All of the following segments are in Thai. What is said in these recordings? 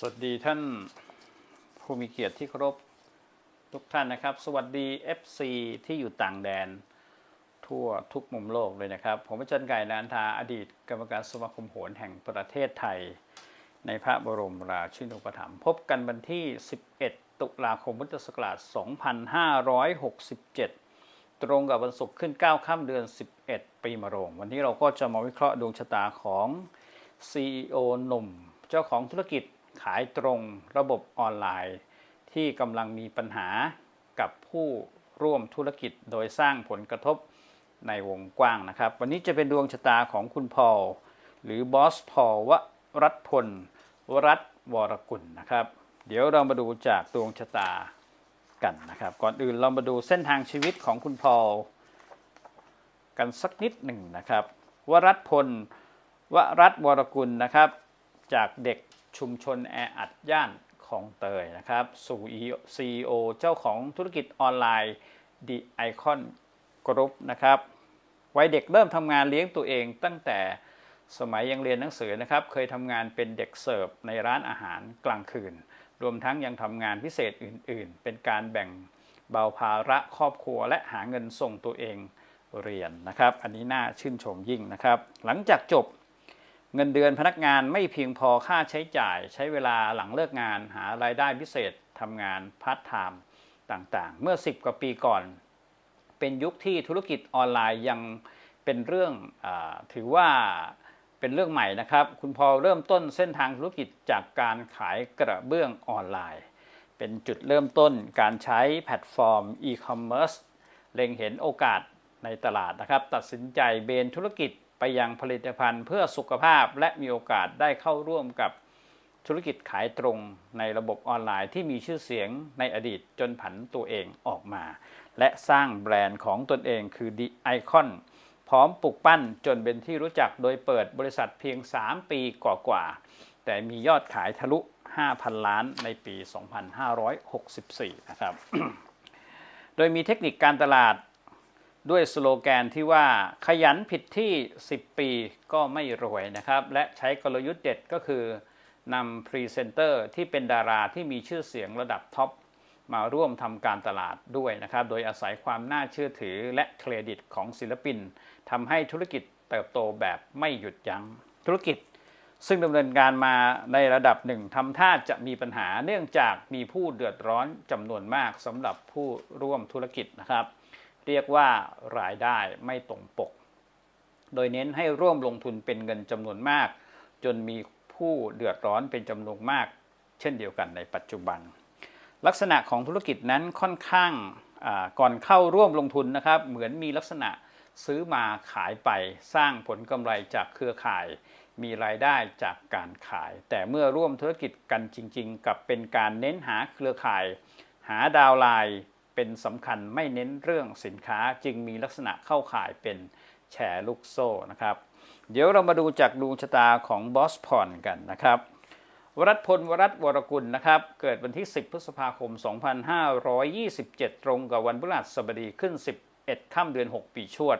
สวัสดีท่านผู้มีเกียรติที่เคารพทุกท่านนะครับ สวัสดี FC ที่อยู่ต่างแดน ทั่วทุกมุมโลกเลยนะครับ ผมอาจารย์ไก่นันทาอดีตกรรมการสมาคมโหรแห่งประเทศไทย ในพระบรมราชินูปถัมภ์พบกันวันที่ 11 ตุลาคมพุทธศักราช 2567 ตรงกับวันศุกร์ขึ้น 9 ค่ำเดือน 11 ปีมะโรง วันนี้เราก็จะมาวิเคราะห์ดวงชะตาของ CEO หนุ่ม เจ้าของธุรกิจ ขายตรงระบบออนไลน์ ที่กำลังมีปัญหากับผู้ร่วมธุรกิจโดยสร้างผลกระทบในวงกว้างนะครับ วันนี้จะเป็นดวงชะตาของคุณพอลหรือบอสพอลวรัตพล วรัตวรกุลนะครับ เดี๋ยวเรามาดูจากดวงชะตากันนะครับ ก่อนอื่นเรามาดูเส้นทางชีวิตของคุณพอลกันสักนิดหนึ่งนะครับ วรัตพล วรัตวรกุลนะครับ จากเด็ก ชุมชนแออัดย่านของเตยนะครับสู่ CEO เจ้าของธุรกิจออนไลน์ The Icon Group นะครับวัยเด็กเริ่มทำงานเลี้ยงตัวเองตั้งแต่สมัยยังเรียนหนังสือนะครับ เคยทำงานเป็นเด็กเสิร์ฟในร้านอาหารกลางคืน รวมทั้งยังทำงานพิเศษอื่น ๆ เป็นการแบ่งเบาภาระครอบครัวและหาเงินส่งตัวเองเรียนนะครับ อันนี้น่าชื่นชมยิ่งนะครับ หลังจากจบ เงินเดือนพนักงานไม่เพียงพอค่าใช้จ่าย ใช้เวลาหลังเลิกงานหารายได้พิเศษทำงานพาร์ทไทม์ต่างๆ เมื่อ 10 กว่าปีก่อน เป็นยุคที่ธุรกิจออนไลน์ยังเป็นเรื่องอถือว่าเป็นเรื่องใหม่นะครับ คุณพอเริ่มต้นเส้นทางธุรกิจจากการขายกระเบื้องออนไลน์ เป็นจุดเริ่มต้นการใช้แพลตฟอร์มอีคอมเมิร์ซเล็งเห็นโอกาสในตลาดนะครับ ตัดสินใจเบนธุรกิจ ไปยังผลิตภัณฑ์เพื่อสุขภาพและมีโอกาสได้เข้าร่วมกับธุรกิจขายตรงในระบบออนไลน์ที่มีชื่อเสียงในอดีตจนผันตัวเองออกมา และสร้างแบรนด์ของตนเองคือ The Icon พร้อมปลุกปั้นจนเป็นที่รู้จักโดยเปิดบริษัทเพียง 3 ปีกว่าๆแต่มียอดขายทะลุ 5,000 ล้านในปี 2564 นะครับ โดยมีเทคนิคการตลาด ด้วยสโลแกนที่ว่าขยันผิดที่ 10 ปีก็ไม่รวยนะครับ และใช้กลยุทธ์เด็ดก็คือนำพรีเซนเตอร์ที่เป็นดาราที่มีชื่อเสียงระดับท็อปมาร่วมทำการตลาดด้วยนะครับ โดยอาศัยความน่าเชื่อถือและเครดิตของศิลปินทำให้ธุรกิจเติบโตแบบไม่หยุดยัง้งธุรกิจ ซึ่งดำเนินการมาในระดับหนึ่งทำท่าจะมีปัญหาเนื่องจากมีผู้เดือดร้อนจำนวนมากสำหรับผู้ร่วมธุรกิจนะครับ เรียกว่ารายได้ไม่ตรงปก โดยเน้นให้ร่วมลงทุนเป็นเงินจำนวนมาก จนมีผู้เดือดร้อนเป็นจำนวนมาก เช่นเดียวกันในปัจจุบัน ลักษณะของธุรกิจนั้นค่อนข้างก่อนเข้าร่วมลงทุนนะครับ เหมือนมีลักษณะซื้อมาขายไปสร้างผลกำไรจากเครือข่าย มีรายได้จากการขาย แต่เมื่อร่วมธุรกิจกันจริง ๆ กับเป็นการเน้นหาเครือข่าย หาดาวไลน์ เป็นสำคัญไม่เน้นเรื่องสินค้าจึงมีลักษณะเข้าข่ายเป็นแชร์ลูกโซ่นะครับ เดี๋ยวเรามาดูจากดวงชะตาของบอสพรกันนะครับวรัตพลวรัตวรกุลนะครับ เกิดวันที่ 10 พฤษภาคม 2527 ตรงกับวันพฤหัสบดีขึ้น 11ค่ำเดือน 6 ปีชวด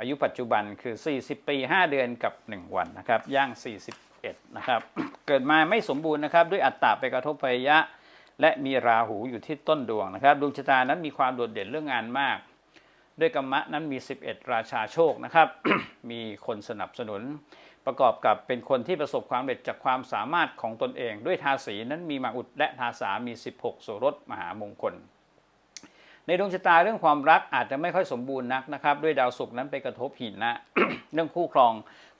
อายุปัจจุบันคือ 40 ปี 5 เดือนกับ 1 วันนะครับ ย่าง 41 นะครับ เกิดมาไม่สมบูรณ์นะครับ ด้วยอัตตาไปกระทบพยะ และมีราหูอยู่ที่ต้นดวงนะครับดวงชะตานั้นมีความโดดเด่นเรื่องงานมาก ด้วยกรรมะนั้นมี 11 ราชาโชคนะครับ มีคนสนับสนุน ประกอบกับเป็นคนที่ประสบความสำเร็จจากความสามารถของตนเอง ด้วยทาสีนั้นมีมาอุดและทาสามี 16 โสรสมหามงคล ในดวงชะตาเรื่องความรักอาจจะไม่ค่อยสมบูรณ์นักนะครับ ด้วยดาวศุกร์นั้นไปกระทบหินนะเรื่องคู่ครอง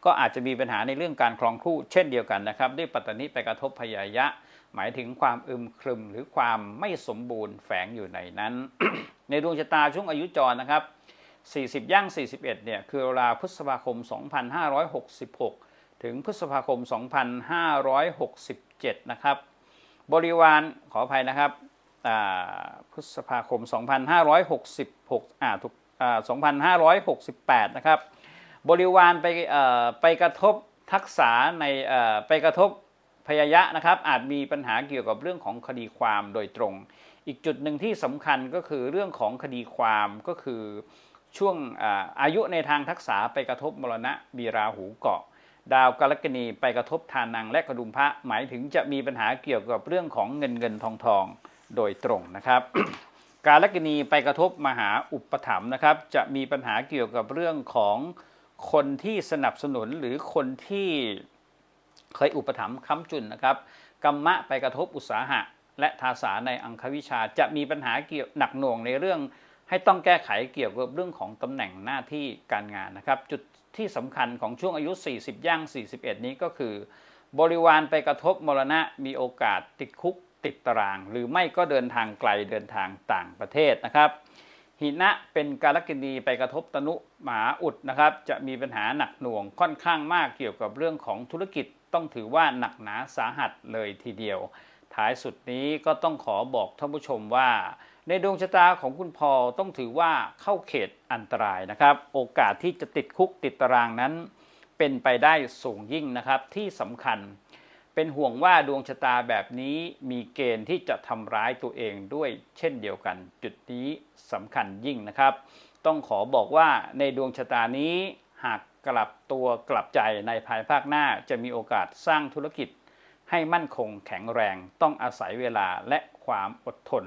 ก็อาจจะมีปัญหาในเรื่องการครองคู่เช่นเดียวกันนะครับ ด้วยปัตตานิไปกระทบพยายะ หมายถึงความอึมครึมหรือความไม่สมบูรณ์แฝงอยู่ในนั้น ในดวงชะตาช่วงอายุจรนะครับ 40 ย่าง 41 เนี่ยคือราพฤษภาคม 2566 ถึงพฤษภาคม 2567 นะครับ บริวารขออภัยนะครับพฤษภาคม 2566อ่าถูกอ่า2568 นะครับ บริวารไปไปกระทบทักษะในไปกระทบ พยายะนะครับอาจมีปัญหาเกี่ยวกับเรื่องของคดีความโดยตรง อีกจุดหนึ่งที่สำคัญก็คือเรื่องของคดีความก็คือช่วงอายุในทางทักษะไปกระทบมรณะมีราหูเกาะ ดาวกาลกนีไปกระทบทานังและกระดุมพระหมายถึงจะมีปัญหาเกี่ยวกับเรื่องของเงินเงินทองทองโดยตรงนะครับ กาลกนีไปกระทบมหาอุปถัมภ์นะครับ จะมีปัญหาเกี่ยวกับเรื่องของคนที่สนับสนุนหรือคนที่ เคยอุปถัมภ์ค้ำจุนนะครับกรรมะไปกระทบอุตสาหะ และทาสาในอังควิชาจะมีปัญหาเกี่ยวหนักหน่วงในเรื่อง ให้ต้องแก้ไขเกี่ยวกับเรื่องของตำแหน่งหน้าที่การงานนะครับ จุดที่สำคัญของช่วงอายุ 40 ย่าง 41 นี้ก็คือ บริวารไปกระทบมรณะมีโอกาสติดคุกติดตาราง หรือไม่ก็เดินทางไกลเดินทางต่างประเทศนะครับหินะเป็นการกินีไปกระทบตนุหมาอุดนะครับ จะมีปัญหาหนักหน่วงค่อนข้างมากเกี่ยวกับเรื่องของธุรกิจ ต้องถือว่าหนักหนาสาหัสเลยทีเดียว ท้ายสุดนี้ก็ต้องขอบอกท่านผู้ชมว่า ในดวงชะตาของคุณพอต้องถือว่าเข้าเขตอันตรายนะครับ โอกาสที่จะติดคุกติดตารางนั้น เป็นไปได้สูงยิ่งนะครับที่สำคัญ เป็นห่วงว่าดวงชะตาแบบนี้มีเกณฑ์ที่จะทำร้ายตัวเองด้วยเช่นเดียวกัน จุดนี้สำคัญยิ่งนะครับ ต้องขอบอกว่าในดวงชะตานี้หาก กลับตัวกลับใจในภายภาคหน้าจะมีโอกาสสร้างธุรกิจ ให้มั่นคงแข็งแรงต้องอาศัยเวลาและความอดทน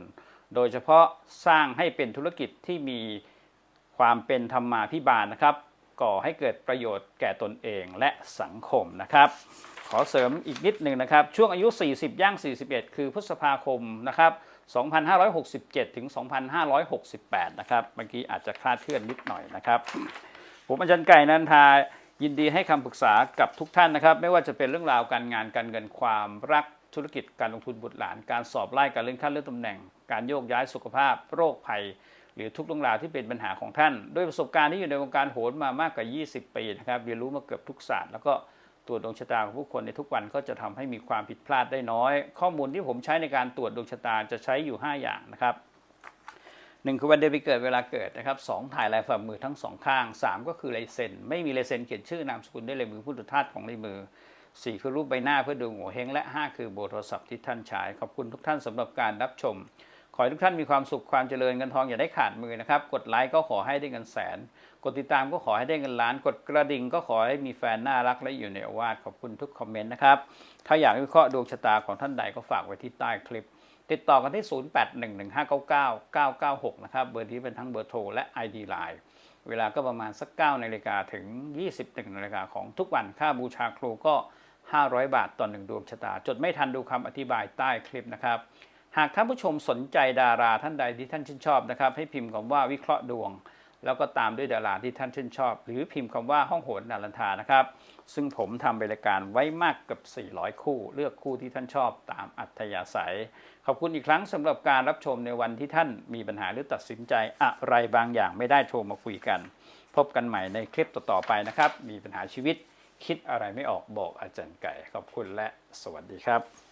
โดยเฉพาะสร้างให้เป็นธุรกิจที่มีความเป็นธรรมาภิบาลนะครับ ก่อให้เกิดประโยชน์แก่ตนเองและสังคมนะครับ ขอเสริมอีกนิดหนึ่งนะครับ ช่วงอายุ 40 ย่าง 41 คือพฤษภาคมนะครับ2567 ถึง 2568 นะครับ เมื่อกี้อาจจะคลาดเคลื่อนนิดหน่อยนะครับ ผมอาจารย์ไก่นันทายินดีให้คำปรึกษากับทุกท่านนะครับ ไม่ว่าจะเป็นเรื่องราวการงานการเงินความรักธุรกิจการลงทุนบุตรหลาน การสอบไล่การเลื่อนขั้นเลื่อนตำแหน่ง การโยกย้ายสุขภาพ โรคภัย หรือทุกเรื่องราวที่เป็นปัญหาของท่าน ด้วยประสบการณ์ที่อยู่ในวงการโหนมามากกว่า 20 ปีนะครับเรียนรู้มาเกือบทุกศาสตร์แล้วก็ตรวจดวงชะตาของผู้คนในทุกวันก็จะทำให้มีความผิดพลาดได้น้อย ข้อมูลที่ผมใช้ในการตรวจดวงชะตาจะใช้อยู่ 5 อย่างนะครับ หนึ่งคือวันเดือนปีเกิดเวลาเกิดนะครับสองถ่ายลายฝ่ามือทั้งสองข้างสามก็คือลายเซ็นไม่มีลายเซ็นเขียนชื่อนามสกุลด้วยลายมือผู้ตุทาสของลายมือสี่คือรูปใบหน้าเพื่อดูโง่เฮงและห้าคือโบโทรศัพท์ที่ท่านใช้ขอบคุณทุกท่านสำหรับการรับชม ขอให้ทุกท่านมีความสุขความเจริญเงินทองอย่าได้ขาดมือนะครับ กดไลค์ก็ขอให้ได้เงินแสน กดติดตามก็ขอให้ได้เงินล้าน กดกระดิ่งก็ขอให้มีแฟนน่ารักและอยู่ในอวาสขอบคุณทุกคอมเมนต์นะครับ ถ้าอยากวิเคราะห์ดวงชะตาของท่านใดก็ฝากไว้ที่ใต้คลิป ติดต่อกันที่ 0811599996 นะครับเบอร์นี้เป็นทั้งเบอร์โทรและ ID Line เวลาก็ประมาณสัก9นาฬิกาถึง 21นาฬิกาของทุกวันค่าบูชาครูก็ 500 บาทต่อหนึ่งดวงชะตา จดไม่ทันดูคำอธิบายใต้คลิปนะครับ หากท่านผู้ชมสนใจดาราท่านใดที่ท่านชื่นชอบนะครับ ให้พิมพ์คำว่าวิเคราะห์ดวง แล้วก็ตามด้วยดาราที่ท่านชื่นชอบ หรือพิมพ์คำว่าห้องโหนนารันทานะครับ ซึ่งผมทำรายการไว้มากเกับ400 คู่ เลือกคู่ที่ท่านชอบตามอัธยาศัย ขอบคุณอีกครั้งสำหรับการรับชมในวันที่ท่านมีปัญหาหรือตัดสินใจอะไรบางอย่างไม่ได้โทรมาคุยกัน พบกันใหม่ในคลิปต่อๆไปนะครับ มีปัญหาชีวิตคิดอะไรไม่ออกบอกอาจารย์ไก่ ขอบคุณและสวัสดีครับ